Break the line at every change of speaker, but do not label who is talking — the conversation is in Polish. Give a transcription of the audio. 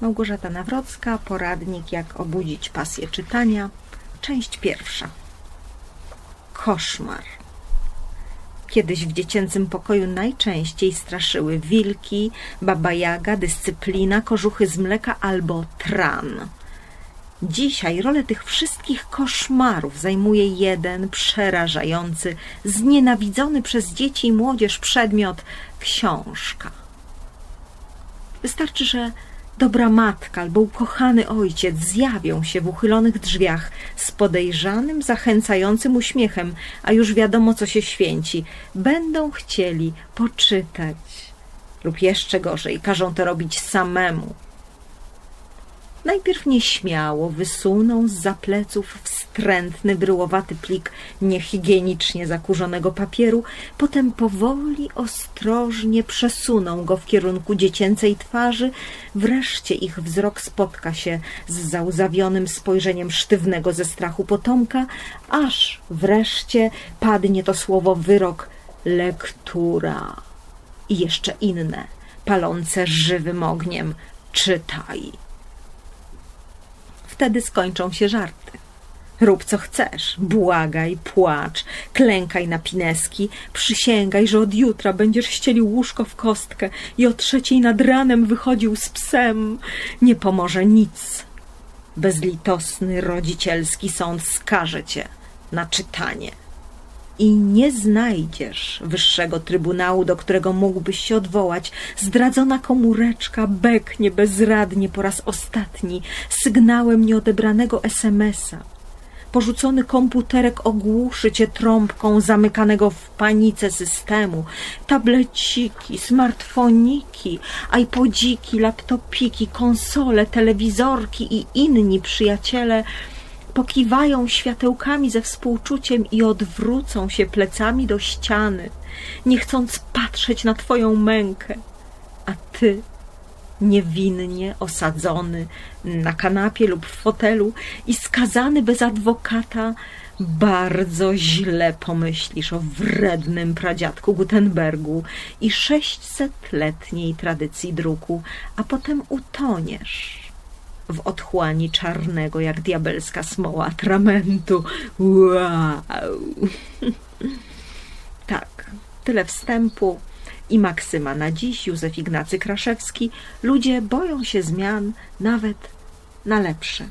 Małgorzata Nawrocka, poradnik jak obudzić pasję czytania, część pierwsza. Koszmar. Kiedyś w dziecięcym pokoju najczęściej straszyły wilki, baba jaga, dyscyplina, kożuchy z mleka albo tran. Dzisiaj rolę tych wszystkich koszmarów zajmuje jeden przerażający, znienawidzony przez dzieci i młodzież przedmiot książka. Wystarczy, że dobra matka albo ukochany ojciec zjawią się w uchylonych drzwiach z podejrzanym, zachęcającym uśmiechem, a już wiadomo, co się święci. Będą chcieli poczytać. Lub jeszcze gorzej, każą to robić samemu. Najpierw nieśmiało wysuną z za pleców wstrętny, bryłowaty plik niehigienicznie zakurzonego papieru, potem powoli, ostrożnie przesuną go w kierunku dziecięcej twarzy, wreszcie ich wzrok spotka się z załzawionym spojrzeniem sztywnego ze strachu potomka, aż wreszcie padnie to słowo wyrok lektura. I jeszcze inne, palące żywym ogniem czytaj. Wtedy skończą się żarty. Rób co chcesz, błagaj, płacz, klękaj na pineski, przysięgaj, że od jutra będziesz ścielił łóżko w kostkę i o trzeciej nad ranem wychodził z psem. Nie pomoże nic. Bezlitosny rodzicielski sąd skaże cię na czytanie i nie znajdziesz wyższego trybunału, do którego mógłbyś się odwołać. Zdradzona komóreczka beknie bezradnie po raz ostatni sygnałem nieodebranego SMS-a. Porzucony komputerek ogłuszy cię trąbką zamykanego w panice systemu. Tableciki, smartfoniki, iPodziki, laptopiki, konsole, telewizorki i inni przyjaciele – pokiwają światełkami ze współczuciem i odwrócą się plecami do ściany, nie chcąc patrzeć na Twoją mękę, a Ty, niewinnie osadzony na kanapie lub w fotelu i skazany bez adwokata, bardzo źle pomyślisz o wrednym pradziadku Gutenbergu i sześćsetletniej tradycji druku, a potem utoniesz w otchłani czarnego jak diabelska smoła atramentu. Wow! tak, tyle wstępu i maksyma na dziś. Józef Ignacy Kraszewski. Ludzie boją się zmian nawet na lepsze.